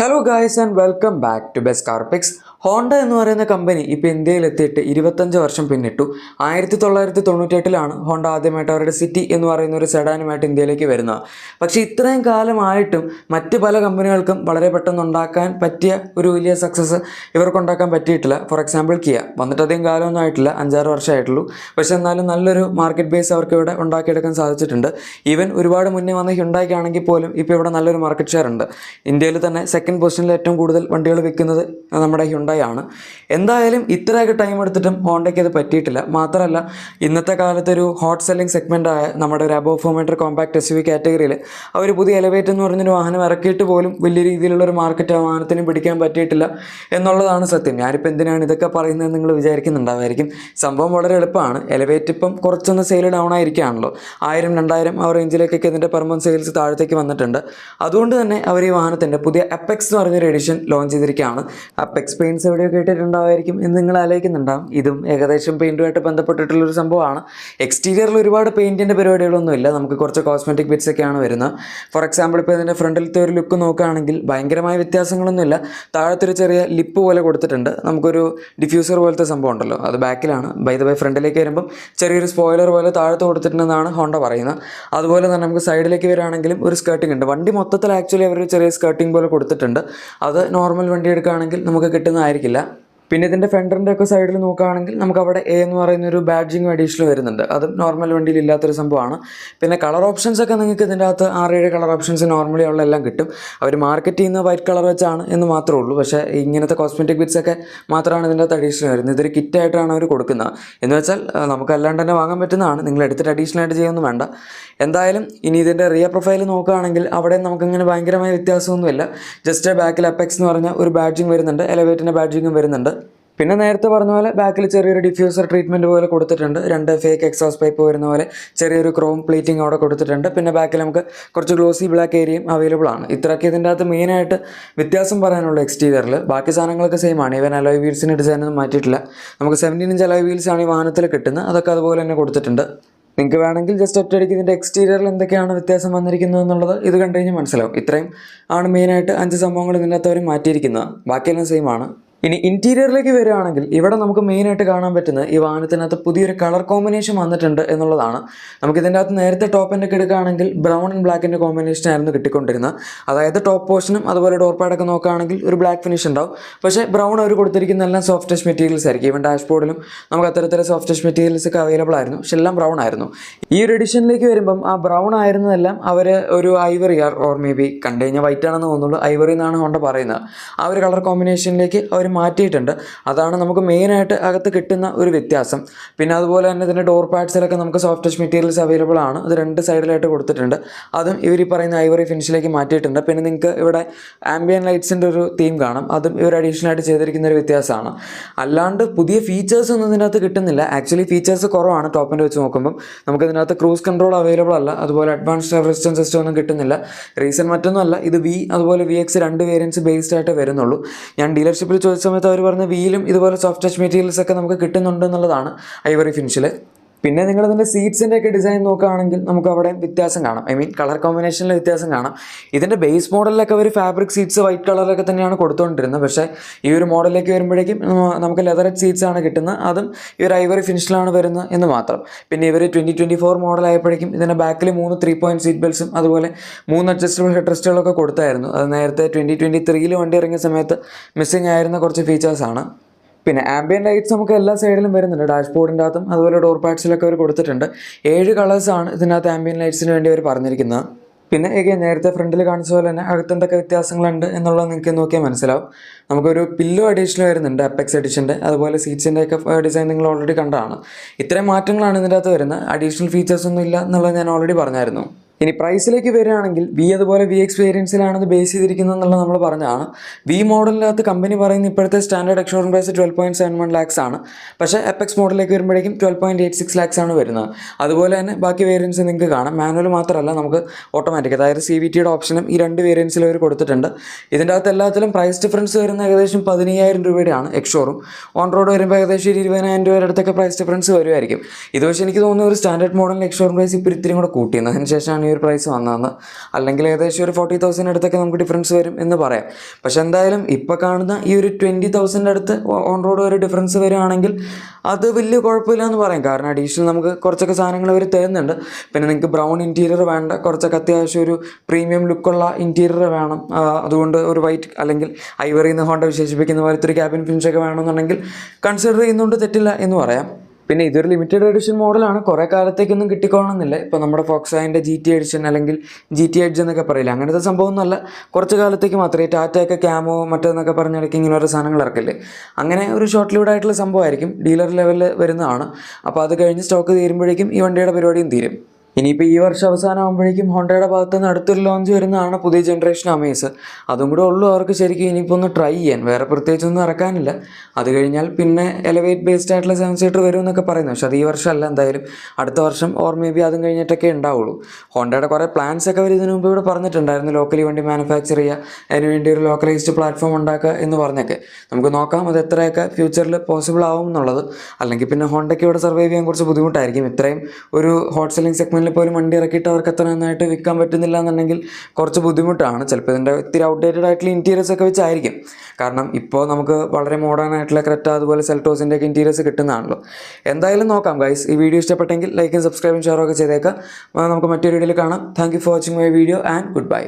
Hello guys and welcome back to best Carpix Honda എന്ന് പറയുന്ന company ഇപ്പോൾ ഇന്ത്യയിൽ എത്തിയിട്ട് ഇരുപത്തഞ്ച് വർഷം പിന്നിട്ടു. ആയിരത്തി തൊള്ളായിരത്തി തൊണ്ണൂറ്റെട്ടിലാണ് ഹോണ്ട ആദ്യമായിട്ട് അവരുടെ സിറ്റി എന്ന് പറയുന്ന ഒരു സെഡാനുമായിട്ട് ഇന്ത്യയിലേക്ക് വരുന്നത്. പക്ഷേ ഇത്രയും കാലമായിട്ടും മറ്റ് പല കമ്പനികൾക്കും വളരെ പെട്ടെന്ന് ഉണ്ടാക്കാൻ പറ്റിയ ഒരു വലിയ സക്സസ് ഇവർക്ക് ഉണ്ടാക്കാൻ പറ്റിയിട്ടില്ല. ഫോർ എക്സാമ്പിൾ കിയ വന്നിട്ട് അധികം കാലമൊന്നും ആയിട്ടില്ല. അഞ്ചാറ് വർഷമായിട്ടുള്ളൂ. പക്ഷേ എന്നാലും നല്ലൊരു മാർക്കറ്റ് ബേസ് അവർക്ക് ഇവിടെ ഉണ്ടാക്കിയെടുക്കാൻ സാധിച്ചിട്ടുണ്ട്. ഈവൻ ഒരുപാട് മുന്നേ വന്ന ഹ്യുണ്ടായിക്കാണെങ്കിൽ പോലും ഇപ്പോൾ ഇവിടെ നല്ലൊരു മാർക്കറ്റ് ഷെയർ ഉണ്ട്. ഇന്ത്യയിൽ തന്നെ സെക്കൻഡ് പൊസിഷനിൽ ഏറ്റവും കൂടുതൽ വണ്ടികൾ വിൽക്കുന്നത് നമ്മുടെ ഹ്യുണ്ടായി ആണ്. എന്തായാലും ഇത്രയൊക്കെ ടൈം എടുത്തിട്ടും ഹോണ്ടയ്ക്ക് അത് പറ്റിയിട്ടില്ല. മാത്രമല്ല ഇന്നത്തെ കാലത്ത് ഒരു ഹോട്ട് സെല്ലിംഗ് സെഗ്മെന്റ് ആയ നമ്മുടെ ഒരു അബോ four metre compact S U V കാറ്റഗറിയിൽ അവർ പുതിയ എലവേറ്റ് എന്ന് പറഞ്ഞൊരു വാഹനം ഇറക്കിയിട്ട് പോലും വലിയ രീതിയിലുള്ള ഒരു മാർക്കറ്റ് ആ വാഹനത്തിന് പിടിക്കാൻ പറ്റിയിട്ടില്ല എന്നുള്ളതാണ് സത്യം. ഞാനിപ്പോൾ എന്തിനാണ് ഇതൊക്കെ പറയുന്നത് നിങ്ങൾ വിചാരിക്കുന്നുണ്ടാവായിരിക്കും സംഭവം വളരെ എളുപ്പമാണ്. എലവേറ്റ് ഇപ്പം കുറച്ചൊന്ന് സെയിൽ ഡൗൺ ആയിരിക്കുകയാണല്ലോ. ആയിരം രണ്ടായിരം ആ റേഞ്ചിലേക്കൊക്കെ ഇതിന്റെ പെർമൻ സെയിൽസ് താഴത്തേക്ക് വന്നിട്ടുണ്ട്. അതുകൊണ്ട് തന്നെ അവർ ഈ വാഹനത്തിന്റെ പുതിയ അപ്പെക്സ് എന്ന് പറഞ്ഞൊരു എഡിഷൻ ലോഞ്ച് ചെയ്തിരിക്കുകയാണ്. അപ്പെക്സ് പെയിൻസ് എവിടെയോ കേട്ടിട്ടുണ്ടാവായിരിക്കും എന്ന് നിങ്ങൾ ആലോചിക്കുന്നുണ്ടാവും. ഇതും ഏകദേശം പെയിന്റുമായിട്ട് ബന്ധപ്പെട്ടിട്ടുള്ളൊരു സംഭവമാണ്. എക്സ്റ്റീരിയറിൽ ഒരുപാട് പെയിന്റിന്റെ പരിപാടികളൊന്നുമില്ല നമുക്ക് കുറച്ച് കോസ്മെറ്റിക് ബിറ്റ്സ് ഒക്കെയാണ് വരുന്നത്. ഫോർ എക്സാമ്പിൾ ഇപ്പോൾ ഇതിന്റെ ഫ്രണ്ടിലത്തെ ഒരു ലുക്ക് നോക്കുകയാണെങ്കിൽ ഭയങ്കരമായ വ്യത്യാസങ്ങളൊന്നുമില്ല താഴത്തൊരു ചെറിയ ലിപ്പ് പോലെ കൊടുത്തിട്ടുണ്ട്. നമുക്കൊരു ഡിഫ്യൂസർ പോലത്തെ സംഭവം ഉണ്ടല്ലോ. അത് ബാക്കിലാണ്. ബൈ ദ ബൈ ഫ്രണ്ടിലേക്ക് വരുമ്പം ചെറിയൊരു സ്പോയിലർ പോലെ താഴത്ത് കൊടുത്തിട്ടുണ്ടെന്നാണ് ഹോണ്ട പറയുന്നത്. അതുപോലെ തന്നെ നമുക്ക് സൈഡിലേക്ക് വരികയാണെങ്കിലും ഒരു സ്കേർട്ടിംഗ് ഉണ്ട്. വണ്ടി മൊത്തത്തിൽ ആക്ച്വലി അവർ ചെറിയ സ്കേർട്ടിംഗ് പോലെ കൊടുത്തിട്ടുണ്ട്. അത് നോർമൽ വണ്ടി എടുക്കുകയാണെങ്കിൽ നമുക്ക് കിട്ടുന്നതായിരിക്കില്ല. പിന്നെ ഇതിന്റെ ഫെൻഡറിന്റെ ഒക്കെ സൈഡിൽ നോക്കുകയാണെങ്കിൽ നമുക്ക് അവിടെ എ എന്ന് പറയുന്ന ഒരു ബാഡ്ജിങ് അഡീഷണൽ വരുന്നുണ്ട്. അത് നോർമൽ വണ്ടിയിൽ ഇല്ലാത്തൊരു സംഭവമാണ്. പിന്നെ കളർ ഓപ്ഷൻസ് ഒക്കെ നിങ്ങൾക്ക് ഇതിന്റെ അകത്ത് ഏഴ് കളർ ഓപ്ഷൻസ് നോർമലി ഉള്ള എല്ലാം കിട്ടും. അവർ മാർക്കറ്റ് ചെയ്യുന്ന വൈറ്റ് കളർ വെച്ചാണ് എന്ന് മാത്രമേ ഉള്ളൂ. പക്ഷേ ഇങ്ങനത്തെ കോസ്മെറ്റിക് ബിറ്റ്സ് ഒക്കെ മാത്രമാണ് ഇതിന്റെ അകത്ത് അഡീഷണൽ വരുന്നത്. ഇതൊരു കിറ്റായിട്ടാണ് അവർ കൊടുക്കുന്നത്. എന്ന് വെച്ചാൽ നമുക്ക് അല്ലാണ്ട് തന്നെ വാങ്ങാൻ പറ്റുന്നതാണ്. നിങ്ങൾ എടുത്തിട്ട് അഡീഷണൽ ആയിട്ട് ചെയ്യൊന്നും വേണ്ട. എന്തായാലും ഇനി ഇതിന്റെ റിയർ പ്രൊഫൈൽ നോക്കുകയാണെങ്കിൽ അവിടെ നമുക്കിങ്ങനെ ഭയങ്കരമായ വ്യത്യാസമൊന്നുമില്ല. ജസ്റ്റ് ബാക്കിൽ അപ്പെക്സ് എന്ന് പറഞ്ഞ ഒരു ബാഡ്ജിങ് വരുന്നുണ്ട്. എലവേറ്റിന്റെ ബാഡ്ജിങ്ങും വരുന്നുണ്ട്. പിന്നെ നേരത്തെ പറഞ്ഞ പോലെ ബാക്കിൽ ചെറിയൊരു ഡിഫ്യൂസർ ട്രീറ്റ്മെന്റ് പോലെ കൊടുത്തിട്ടുണ്ട്. രണ്ട് ഫേക്ക് എക്സോസ് പൈപ്പ് വരുന്ന പോലെ ചെറിയൊരു ക്രോം പ്ലേറ്റിംഗ് അവിടെ കൊടുത്തിട്ടുണ്ട്. പിന്നെ ബാക്കിൽ നമുക്ക് കുറച്ച് ഗ്ലോസി ബ്ലാക്ക് ഏരിയയും അവൈലബിൾ ആണ്. ഇത്രയൊക്കെ ഇതിന്റെ അകത്ത് മെയിനായിട്ട് വ്യത്യാസം പറയാനുള്ള എക്സ്റ്റീരിയറിൽ ബാക്കി സാധനങ്ങളൊക്കെ സെയിം ആണ്. ഇവൻ അലോയ് വീൽസിന്റെ ഡിസൈനൊന്നും മാറ്റിയിട്ടില്ല. നമുക്ക് സെവന്റീൻ ഇഞ്ച് അലോയ് വീൽസ് ആണ് ഈ വാഹനത്തിൽ കിട്ടുന്നത്. അതൊക്കെ അതുപോലെ തന്നെ കൊടുത്തിട്ടുണ്ട്. നിങ്ങൾക്ക് വേണമെങ്കിൽ ജസ്റ്റ് ഒറ്റയടിക്ക് ഇതിന്റെ എക്സ്റ്റീരിയറിൽ എന്തൊക്കെയാണ് വ്യത്യാസം വന്നിരിക്കുന്നത് എന്നുള്ളത് ഇത് കണ്ടു മനസ്സിലാവും. ഇത്രയും ആണ് മെയിനായിട്ട് അഞ്ച് സംഭവങ്ങൾ ഇതിന്റെ അകത്ത് അവർ മാറ്റിയിരിക്കുന്നത്. ബാക്കിയെല്ലാം സെയിം ആണ്. ഇനി ഇന്റീരിയറിലേക്ക് വരികയാണെങ്കിൽ ഇവിടെ നമുക്ക് മെയിനായിട്ട് കാണാൻ പറ്റുന്നത് ഈ വാഹനത്തിനകത്ത് പുതിയൊരു കളർ കോമ്പിനേഷൻ വന്നിട്ടുണ്ട് എന്നുള്ളതാണ്. നമുക്ക് ഇതിന്റെ അകത്ത് നേരത്തെ ടോപ്പ് എന്റെ എടുക്കുകയാണെങ്കിൽ ബ്രൗൺ ആൻഡ് ബ്ലാക്കിന്റെ കോമ്പിനേഷൻ ആയിരുന്നു കിട്ടിക്കൊണ്ടിരുന്നത്. അതായത് ടോപ്പ് പോർഷനും അതുപോലെ ഡോർ പാഡൊക്കെ നോക്കുകയാണെങ്കിൽ ഒരു ബ്ലാക്ക് ഫിനിഷ് ഉണ്ടാവും. പക്ഷേ ബ്രൗൺ അവർ കൊടുത്തിരിക്കുന്ന എല്ലാം സോഫ്റ്റ് ടച്ച് മെറ്റീരിയൽസ് ആയിരിക്കും. ഈവൻ ഡാഷ്ബോർഡിലും നമുക്ക് അത്തരത്തിലെ സോഫ്റ്റ് ടച്ച് മെറ്റീരിയൽസ് ഒക്കെ അവൈലബിൾ ആയിരുന്നു. പക്ഷെ എല്ലാം ബ്രൗൺ ആയിരുന്നു. ഈ ഒരു എഡിഷനിലേക്ക് വരുമ്പം ആ ബ്രൗൺ ആയിരുന്നതെല്ലാം അവർ ഒരു ivory or or maybe കണ്ടു കഴിഞ്ഞാൽ വൈറ്റ് ആണെന്ന് തോന്നുള്ളൂ ഐവറി എന്നാണ് ഹോണ്ട പറയുന്നത്. ആ ഒരു കളർ കോമ്പിനേഷനിലേക്ക് അവർ മാറ്റിയിട്ടുണ്ട്. അതാണ് നമുക്ക് മെയിനായിട്ട് അകത്ത് കിട്ടുന്ന ഒരു വ്യത്യാസം. പിന്നെ അതുപോലെ തന്നെ ഇതിന്റെ ഡോർ പാഡ്സിലൊക്കെ നമുക്ക് സോഫ്റ്റ് ടച്ച് മെറ്റീരിയൽസ് അവൈലബിൾ ആണ്. അത് രണ്ട് സൈഡിലായിട്ട് കൊടുത്തിട്ടുണ്ട്. അതും ഇവർ ഈ പറയുന്ന ഐവറി ഫിനിഷിലേക്ക് മാറ്റിയിട്ടുണ്ട്. പിന്നെ നിങ്ങൾക്ക് ഇവിടെ ആംബിയൻ ലൈറ്റ്സിന്റെ ഒരു തീം കാണാം. അതും ഇവർ അഡീഷണൽ ആയിട്ട് ചെയ്തിരിക്കുന്ന ഒരു വ്യത്യാസമാണ്. അല്ലാണ്ട് പുതിയ ഫീച്ചേഴ്സ് ഒന്നും ഇതിനകത്ത് കിട്ടുന്നില്ല. ആക്ച്വലി ഫീച്ചേഴ്സ് കുറവാണ് ടോപ്പിന്റെ വെച്ച് നോക്കുമ്പം. നമുക്ക് ഇതിനകത്ത് ക്രൂസ് കൺട്രോൾ അവൈലബിൾ അല്ല. അതുപോലെ അഡ്വാൻസ്ഡ് റെസിസ്റ്റൻസ് സിസ്റ്റം ഒന്നും കിട്ടുന്നില്ല. റീസൺ മറ്റൊന്നുമല്ല. ഇത് വി അതുപോലെ വി എക്സ് രണ്ട് വേരിയൻസ് ബേസ്ഡ് ആയിട്ട് വരുന്നുള്ളൂ. ഞാൻ ഡീലർഷിപ്പിൽ സമയത്ത് അവർ പറഞ്ഞ വീലും ഇതുപോലെ സോഫ്റ്റ് ടച്ച് മെറ്റീരിയൽസ് ഒക്കെ നമുക്ക് കിട്ടുന്നുണ്ട് എന്നുള്ളതാണ് ഐവറി ഫിനിഷിൽ പിന്നെ നിങ്ങൾ ഇതിന്റെ സീറ്റ്സിന്റെ ഒക്കെ ഡിസൈൻ നോക്കുകയാണെങ്കിൽ നമുക്ക് അവിടെ വ്യത്യാസം കാണാം. ഐ മീൻ കളർ കോമ്പിനേഷനിൽ വ്യത്യാസം കാണാം. ഇതിന്റെ ബേസ് മോഡലിലൊക്കെ അവർ ഫാബ്രിക് സീറ്റ്സ് വൈറ്റ് കളറിലൊക്കെ തന്നെയാണ് കൊടുത്തുകൊണ്ടിരുന്നത് പക്ഷേ ഈ ഒരു മോഡലിലേക്ക് വരുമ്പോഴേക്കും നമുക്ക് ലെതററ്റ് സീറ്റ്സ് ആണ് കിട്ടുന്നത്. അതും ഈ ഒരു ഐവറി ഫിനിഷിലാണ് വരുന്നത് എന്ന് മാത്രം. പിന്നെ ഇവർ ട്വന്റി ട്വന്റി ഫോർ മോഡലായപ്പോഴേക്കും ഇതിന്റെ ബാക്കിൽ മൂന്ന് ത്രീ പോയിന്റ് സീറ്റ് ബെൽസും അതുപോലെ മൂന്ന് അഡ്ജസ്റ്റബിൾ ഹെഡ് റെസ്റ്റുകളൊക്കെ കൊടുത്തായിരുന്നു. അത് നേരത്തെ ട്വന്റി ട്വന്റി ത്രീയിൽ വണ്ടി ഇറങ്ങിയ സമയത്ത് മിസ്സിംഗ് ആയിരുന്ന കുറച്ച് ഫീച്ചേഴ്സാണ് പിന്നെ ആംബിയൻ ലൈറ്റ്സ് നമുക്ക് എല്ലാ സൈഡിലും വരുന്നുണ്ട്. ഡാഷ്ബോർഡിന്റെ അകത്തും അതുപോലെ ഡോർ പാഡ്സിലൊക്കെ അവർ കൊടുത്തിട്ടുണ്ട്. ഏഴ് കളേഴ്സാണ് ഇതിനകത്ത് ആംബിയൻ ലൈറ്റ്സിന് വേണ്ടി അവർ പറഞ്ഞിരിക്കുന്നത്. പിന്നെ ഏകെ നേരത്തെ ഫ്രണ്ടിൽ കാണിച്ച പോലെ തന്നെ അകത്ത് എന്തൊക്കെ വ്യത്യാസങ്ങളുണ്ട് എന്നുള്ളത് നിങ്ങൾക്ക് നോക്കിയാൽ മനസ്സിലാവും. നമുക്കൊരു പില്ലോ അഡീഷണൽ വരുന്നുണ്ട് അപ്പെക്സ് എഡിഷന്റെ അതുപോലെ സീറ്റ്സിന്റെ ഒക്കെ ഡിസൈൻ നിങ്ങൾ ഓൾറെഡി കണ്ടതാണ്. ഇത്രയും മാറ്റങ്ങളാണ് ഇതിന്റെ അകത്ത് വരുന്നത്. അഡീഷണൽ ഫീച്ചേഴ്സ് ഒന്നും ഇല്ല എന്നുള്ളത് ഞാൻ ഓൾറെഡി പറഞ്ഞായിരുന്നു. ഇനി പ്രൈസിലേക്ക് വരികയാണെങ്കിൽ വി അതുപോലെ വി എക്സ്പീരിയൻസിലാണ് ബേസ് ചെയ്തിരിക്കുന്നത് എന്നുള്ളത് നമ്മൾ പറഞ്ഞതാണ്. വി മോഡലിനകത്ത് കമ്പനി പറയുന്ന ഇപ്പോഴത്തെ standard ex showroom price twelve point seven one lakhs ആണ്. പക്ഷേ എപ്പെക്സ് മോഡലിലേക്ക് വരുമ്പോഴേക്കും twelve point eight six lakhs ആണ് വരുന്നത്. അതുപോലെ തന്നെ ബാക്കി വേരിയൻസ് നിങ്ങൾക്ക് കാണാം. മാനുവൽ മാത്രമല്ല നമുക്ക് ഓട്ടോമാറ്റിക് അതായത് സി വി ടിയുടെ ഓപ്ഷനും ഈ രണ്ട് വേരിയൻസിൽ അവർ കൊടുത്തിട്ടുണ്ട്. ഇതിന്റെ അകത്ത് എല്ലാത്തിലും പ്രൈസ് ഡിഫറൻസ് വരുന്ന ഏകദേശം പതിനയ്യായിരം രൂപയുടെയാണ് എക്സ്ഷോറും ഓൺ റോഡ് വരുമ്പോൾ ഏകദേശം ഒരു ഇരുപതിനായിരം രൂപയുടെ അടുത്തൊക്കെ പ്രൈസ് ഡിഫറൻസ് വരുമായിരിക്കും. ഇത് പക്ഷേ എനിക്ക് തോന്നുന്നു ഒരു സ്റ്റാൻഡേർഡ് മോഡലിൽ എക്സ്ഷോറൂം പ്രൈസ് ഇപ്പോൾ ഇത്തിരി കൂടെ കൂട്ടിയത് അതിന് ശേഷമാണ് ഈ ഒരു പ്രൈസ് വന്നതെന്ന് അല്ലെങ്കിൽ ഏകദേശം ഒരു ഫോർട്ടി തൗസൻഡ് അടുത്തൊക്കെ നമുക്ക് ഡിഫറൻസ് വരും എന്ന് പറയാം. പക്ഷേ എന്തായാലും ഇപ്പോൾ കാണുന്ന ഈ ഒരു ട്വന്റി തൗസൻഡ് അടുത്ത് ഓൺ റോഡ് ഒരു ഡിഫറൻസ് വരികയാണെങ്കിൽ അത് വലിയ കുഴപ്പമില്ല എന്ന് പറയാം. കാരണം അഡീഷണൽ നമുക്ക് കുറച്ചൊക്കെ സാധനങ്ങൾ അവർ തരുന്നുണ്ട്. പിന്നെ നിങ്ങൾക്ക് ബ്രൗൺ ഇന്റീരിയർ വേണ്ട കുറച്ചൊക്കെ അത്യാവശ്യം ഒരു പ്രീമിയം ലുക്കുള്ള ഇന്റീരിയർ വേണം. അതുകൊണ്ട് ഒരു വൈറ്റ് അല്ലെങ്കിൽ ഐവറിന്ന് ഹോണ്ട വിശേഷിപ്പിക്കുന്ന പോലത്തെ ഒരു ക്യാബിൻ ഫിനിഷൊക്കെ വേണമെന്നുണ്ടെങ്കിൽ കൺസിഡർ ചെയ്യുന്നതുകൊണ്ട് തെറ്റില്ല എന്ന് പറയാം. പിന്നെ ഇതൊരു ലിമിറ്റഡ് എഡിഷൻ മോഡലാണ് കുറേ കാലത്തേക്കൊന്നും കിട്ടിക്കോളണമെന്നില്ല. ഇപ്പോൾ നമ്മുടെ ഫോക്സായിന്റെ ജി ടി എഡിഷൻ അല്ലെങ്കിൽ ജി ടി എഡ്ജ് എന്നൊക്കെ പറയില്ല അങ്ങനത്തെ സംഭവം സംഭവമൊന്നുമല്ല. കുറച്ച് കാലത്തേക്ക് മാത്രമേ ടാറ്റയൊക്കെ ക്യാമോ മറ്റേന്നൊക്കെ പറഞ്ഞിടയ്ക്ക് ഇങ്ങനെ ഓരോ സാധനങ്ങൾ ഇറക്കില്ലേ? അങ്ങനെ ഒരു ഷോർട്ട് ലീഡ് ആയിട്ടുള്ള സംഭവമായിരിക്കും. ഡീലർ ലെവലിൽ വരുന്നതാണ്. അപ്പോൾ അത് കഴിഞ്ഞ് സ്റ്റോക്ക് തീരുമ്പോഴേക്കും ഈ വണ്ടിയുടെ പരിപാടിയും തീരും. ഇനിയിപ്പോൾ ഈ വർഷം അവസാനം ആകുമ്പോഴേക്കും ഹോണ്ടയുടെ ഭാഗത്ത് നിന്ന് അടുത്തൊരു ലോഞ്ച് വരുന്നതാണ് പുതിയ ജനറേഷൻ അമേസ് അതും കൂടെ ഉള്ളൂ അവർക്ക് ശരിക്കും ഇനിയിപ്പോൾ ഒന്ന് ട്രൈ ചെയ്യാൻ. വേറെ പ്രത്യേകിച്ചൊന്നും ഇറക്കാനില്ല. അത് കഴിഞ്ഞാൽ പിന്നെ എലവേറ്റ് ബേസ്ഡ് ആയിട്ടുള്ള സെവൻ സീറ്റർ വരും എന്നൊക്കെ പറയുന്നു. പക്ഷേ അത് ഈ വർഷമല്ല എന്തായാലും അടുത്ത വർഷം ഓർ മേ ബി അതും കഴിഞ്ഞിട്ടൊക്കെ ഉണ്ടാവുള്ളൂ. ഹോണ്ടയുടെ കുറേ പ്ലാൻസ് ഒക്കെ അവർ ഇതിനു മുമ്പ് ഇവിടെ പറഞ്ഞിട്ടുണ്ടായിരുന്നു. ലോക്കലി വണ്ടി മാനുഫാക്ചർ ചെയ്യുക അതിന് വേണ്ടി ഒരു ലോക്കലൈസ്ഡ് പ്ലാറ്റ്ഫോം ഉണ്ടാക്കുക എന്ന് പറഞ്ഞൊക്കെ. നമുക്ക് നോക്കാം അത് എത്രയൊക്കെ ഫ്യൂച്ചറിൽ പോസിബിൾ ആവും എന്നുള്ളത് അല്ലെങ്കിൽ പിന്നെ ഹോണ്ടയ്ക്ക് ഇവിടെ സർവൈവ് ചെയ്യാൻ കുറച്ച് ബുദ്ധിമുട്ടായിരിക്കും. ഇത്രയും ഒരു ഹോട്ട് സെല്ലിംഗ് സെഗ്മെന്റിൽ പോലും വണ്ടി ഇറക്കിയിട്ട് അവർക്ക് അത്ര നന്നായിട്ട് വിൽക്കാൻ പറ്റുന്നില്ല എന്നുണ്ടെങ്കിൽ കുറച്ച് ബുദ്ധിമുട്ടാണ്. ചിലപ്പോൾ ഇതിന്റെ ഇത്തിരി ഔട്ട്ഡേറ്റഡ് ആയിട്ടുള്ള ഇന്റീരിയേഴ്സ് ഒക്കെ വെച്ചായിരിക്കും. കാരണം ഇപ്പോൾ നമുക്ക് വളരെ മോഡേൺ ആയിട്ടുള്ള ക്രെറ്റ അതുപോലെ സെൽറ്റോസിന്റെ ഒക്കെ ഇന്റീരിയേഴ്സ് കിട്ടുന്നതാണല്ലോ. എന്തായാലും നോക്കാം ഗൈസ് ഈ വീഡിയോ ഇഷ്ടപ്പെട്ടെങ്കിൽ ലൈക്കും സബ്സ്ക്രൈബും ഷെയറും ഒക്കെ ചെയ്തേക്കാം. നമുക്ക് മറ്റൊരു വീഡിയോയിൽ കാണാം. Thank for watching my video and goodbye